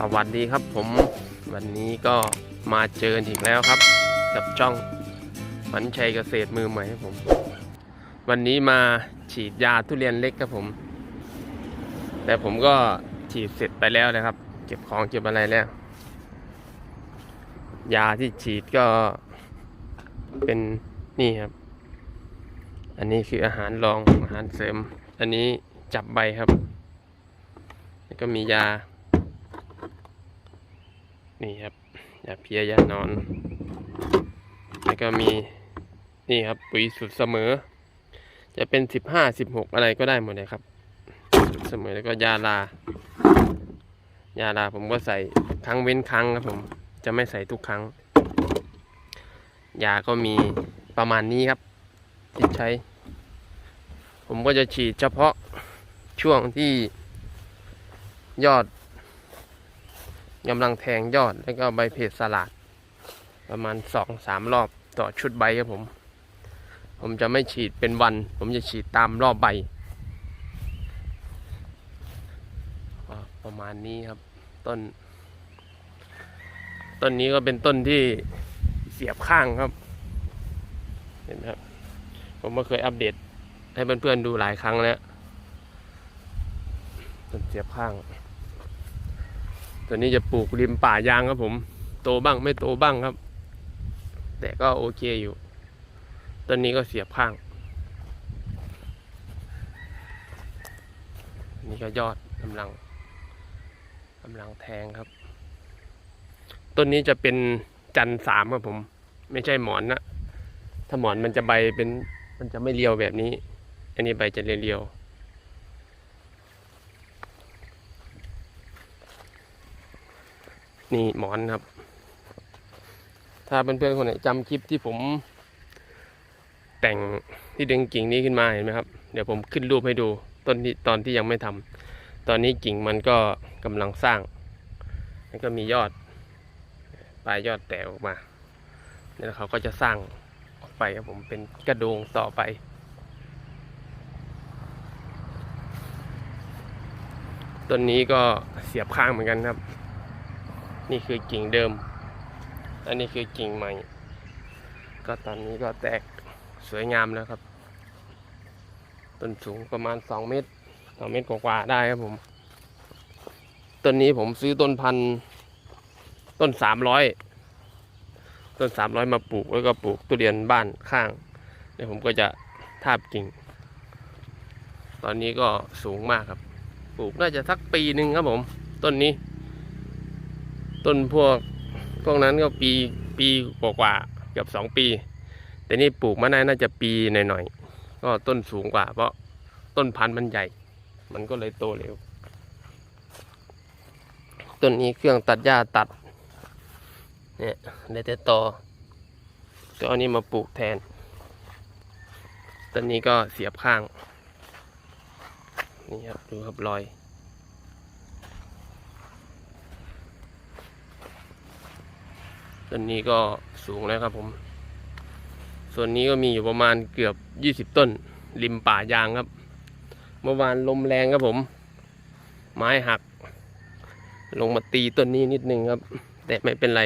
สวัสดีครับผมวันนี้ก็มาเจออีกแล้วครับ กับจ้องฝันชัยเกษตรมือใหม่ครับผม วันนี้มาฉีดยาทุเรียนเล็กครับผม แต่ผมก็ฉีดเสร็จไปแล้วนะครับ เก็บของเก็บอะไรแล้ว ยาที่ฉีดก็เป็นนี่ครับ อันนี้คืออาหารรองอาหารเสริม อันนี้จับใบครับแล้วก็มียา นี่ครับยาเพียยานอน แล้วก็มีนี่ครับปุ๋ยสุดเสมอ จะเป็นสิบห้าสิบหกอะไรก็ได้หมดเลยครับ สุดเสมอแล้วก็ยาลายาลาผมก็ใส่ครั้งเว้นครั้งครับผมจะไม่ใส่ทุกครั้ง ยาก็มีประมาณนี้ครับที่ใช้ ผมก็จะฉีดเฉพาะช่วงที่ยอด กำลังแทงยอดแล้วก็ใบเพจสลัด ประมาณสองสามรอบต่อชุดใบครับผม ผมจะไม่ฉีดเป็นวัน ผมจะฉีดตามรอบใบ ประมาณนี้ครับต้น ต้นนี้ก็เป็นต้นที่เสียบข้างครับ เห็นไหมครับ ผมก็เคยอัปเดตให้เพื่อนๆดูหลายครั้งแล้วต้นเสียบข้าง ตัวนี้จะปลูกริมป่ายางครับผม โตบ้างไม่โตบ้างครับ แต่ก็โอเคอยู่ ต้นนี้ก็เสียบข้าง นี่ก็ยอดกำลังกำลังแทงครับ ต้นนี้จะเป็นจันสามครับผม ไม่ใช่หมอนนะ ถ้าหมอนมันจะใบเป็น มันจะไม่เรียวแบบนี้ อันนี้ใบจะเรียวๆ นี่หมอนครับ ถ้าเพื่อนๆคนไหนจำคลิปที่ผม แต่งที่ดึงกิ่งนี้ขึ้นมาเห็นไหมครับ เดี๋ยวผมขึ้นรูปให้ดูต้นที่ตอนที่ยังไม่ทำตอนนี้กิ่งมันก็กำลังสร้างแล้วก็มียอดปลายยอดแตกออกมาแล้วเขาก็จะสร้างออกไปครับผมเป็นกระโดงต่อไปต้นนี้ก็เสียบข้างเหมือนกันครับ นี่คือกิ่งเดิม อันนี้คือกิ่งใหม่ ก็ตอนนี้ก็แตกสวยงามแล้วครับ ต้นสูงประมาณ 2 เมตร 2 เมตรกว่าๆได้ครับผม ต้นนี้ผมซื้อต้นพันต้น 300 ต้นสามร้อยมาปลูกแล้วก็ปลูกทุเรียนบ้านข้างเดี๋ยวผมก็จะทาบกิ่ง ตอนนี้ก็สูงมากครับ ปลูกน่าจะสักปีหนึ่งครับผม ต้นนี้ ต้นพวกพวกนั้นก็ปีปีกว่าๆเกือบสองปี แต่นี่ปลูกมาได้น่าจะปีหน่อยๆก็ต้นสูงกว่า เพราะต้นพันธุ์มันใหญ่ มันก็เลยโตเร็ว ต้นนี้เครื่องตัดหญ้าตัด เนี่ยได้แต่ตอก็เอานี้มาปลูกแทน ต้นนี้ก็เสียบข้าง นี่ครับดูครับรอย ต้นนี้ก็สูงแล้วครับผม ส่วนนี้ก็มีอยู่ประมาณเกือบยี่สิบต้น ริมป่ายางครับ เมื่อวานลมแรงครับผม ไม้หัก ลงมาตีต้นนี้นิดนึงครับ แต่ไม่เป็นไร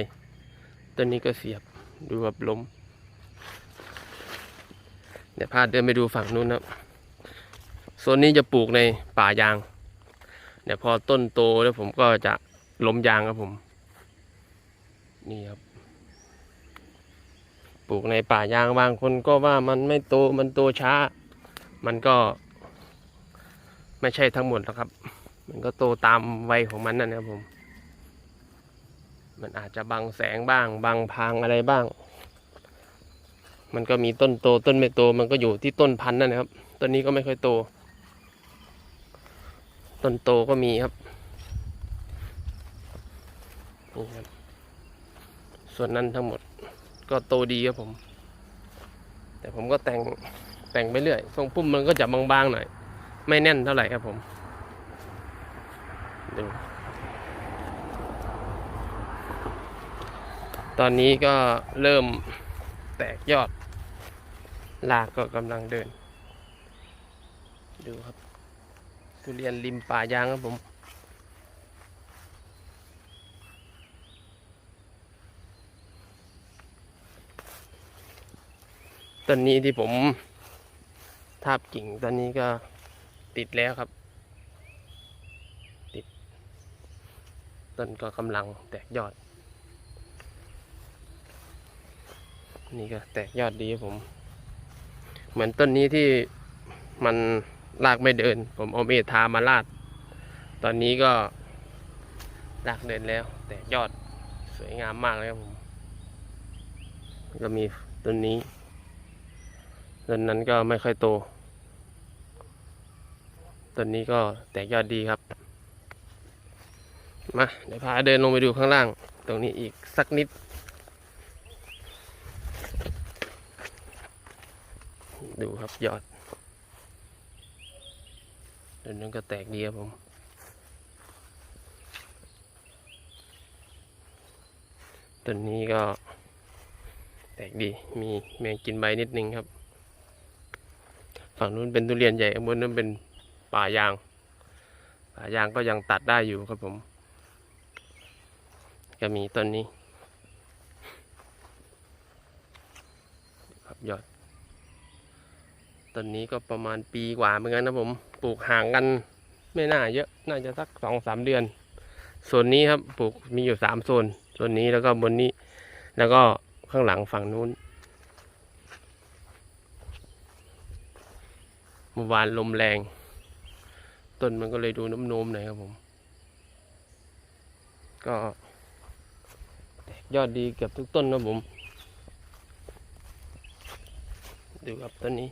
ต้นนี้ก็เสียบดูแบบล้มเดี๋ยวพาเดินไปดูฝั่งนู้นครับโซนนี้จะปลูกในป่ายาง เดี๋ยวพอต้นโตแล้วผมก็จะล้มยางครับผม นี่ครับ ปลูกในป่ายางบางคนก็ว่ามันไม่โตมันโตช้า มันก็ ไม่ใช่ทั้งหมดหรอกครับ มันก็โตตามวัยของมันนั่นนะครับผม มันอาจจะบังแสงบ้างบังพางอะไรบ้าง มันก็มีต้นโตต้นไม่โต มันก็อยู่ที่ต้นพันธุ์นั่นนะครับ ต้นนี้ก็ไม่ค่อยโต ต้นโตก็มีครับนี่ครับ ส่วนนั้นทั้งหมด ก็โตดีครับผม แต่ผมก็แต่งแต่งไปเรื่อยทรงพุ่มมันก็จะบางๆหน่อย ไม่แน่นเท่าไหร่ครับผมดูตอนนี้ก็เริ่มแตกยอดลากก็กำลังเดิน ดูครับ ทุเรียนริมป่ายางครับผม ต้นนี้ที่ผมทาบกิ่งตอนนี้ก็ติดแล้วครับ ติด ต้นก็กำลังแตกยอด นี่ก็แตกยอดดีครับผม เหมือนต้นนี้ที่มันรากไม่เดิน ผมเอาเมทามาลาด ตอนนี้ก็รากเดินแล้ว แตกยอดสวยงามมากเลยครับผม ก็มีต้นนี้ ต้นนั้นก็ไม่ค่อยโตต้นนี้ก็แตกยอดดีครับ มาเดี๋ยวพาเดินลงไปดูข้างล่าง ตรงนี้อีกสักนิดดูครับยอดต้นนั้นก็แตกดีครับผม ต้นนี้ก็แตกดี มีแมงกินใบนิดนึงครับ ฝั่งนู้นเป็นทุเรียนใหญ่ข้างบนนั้นเป็นป่ายาง ป่ายางก็ยังตัดได้อยู่ครับผม ก็มีต้นนี้ครับยอดต้นนี้ก็ประมาณปีกว่าเหมือนกันนะผมปลูกห่างกันไม่น่าเยอะน่าจะสักสองสามเดือนโซนนี้ครับปลูกมีอยู่สามโซนโซนนี้แล้วก็บนนี้ แล้วก็ข้างหลังฝั่งนู้น มื่อวานลมแรง ต้นมันก็เลยดูน้ำโนมหน่อยครับผม ก็แตกยอดดีเกือบทุกต้นนะผม ดูครับต้นนี้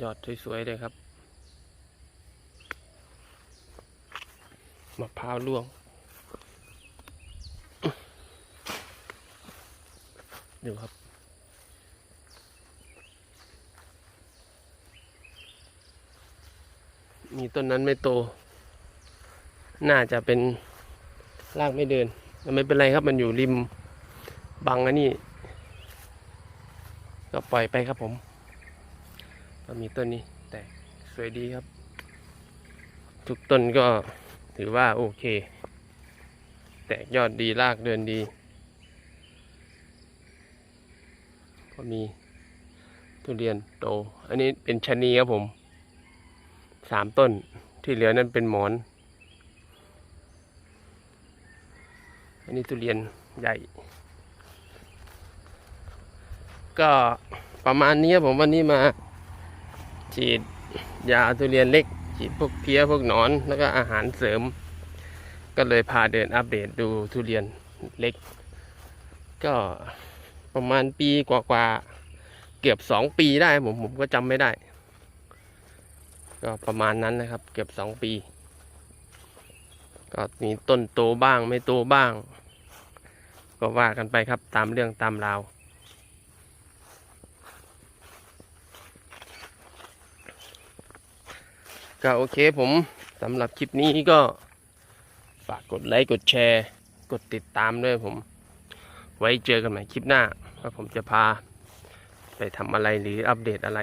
ยอดสวยๆเลยครับมะพร้าวร่วงดูครับ มีต้นนั้นไม่โต น่าจะเป็นรากไม่เดินแต่ไม่เป็นไรครับมันอยู่ริมบังอันนี้ ก็ปล่อยไปครับผมก็มีต้นนี้ แต่สวยดีครับ ทุกต้นก็ถือว่าโอเค แตกยอดดีรากเดินดี ก็มีทุเรียนโต อันนี้เป็นชะนีครับผม สามต้นที่เหลือนั้นเป็นหมอน อันนี้ทุเรียนใหญ่ ก็ประมาณนี้ผมวันนี้มาฉีดยาทุเรียนเล็ก ฉีดพวกเพี้ยพวกหนอน แล้วก็อาหารเสริม ก็เลยพาเดินอัปเดตดูทุเรียนเล็ก ก็ประมาณปีกว่าๆเกือบสองปีได้ผมผมก็จำไม่ได้ ก็ประมาณนั้นนะครับ เกือบสองปี ก็มีต้นโตบ้างไม่โตบ้าง ก็ว่ากันไปครับตามเรื่องตามราวก็โอเคผมสำหรับคลิปนี้ก็ฝากกดไลค์กดแชร์ กดติดตามด้วยผม ไว้เจอกันใหม่คลิปหน้าว่าผมจะพา ไปทำอะไรหรืออัปเดตอะไร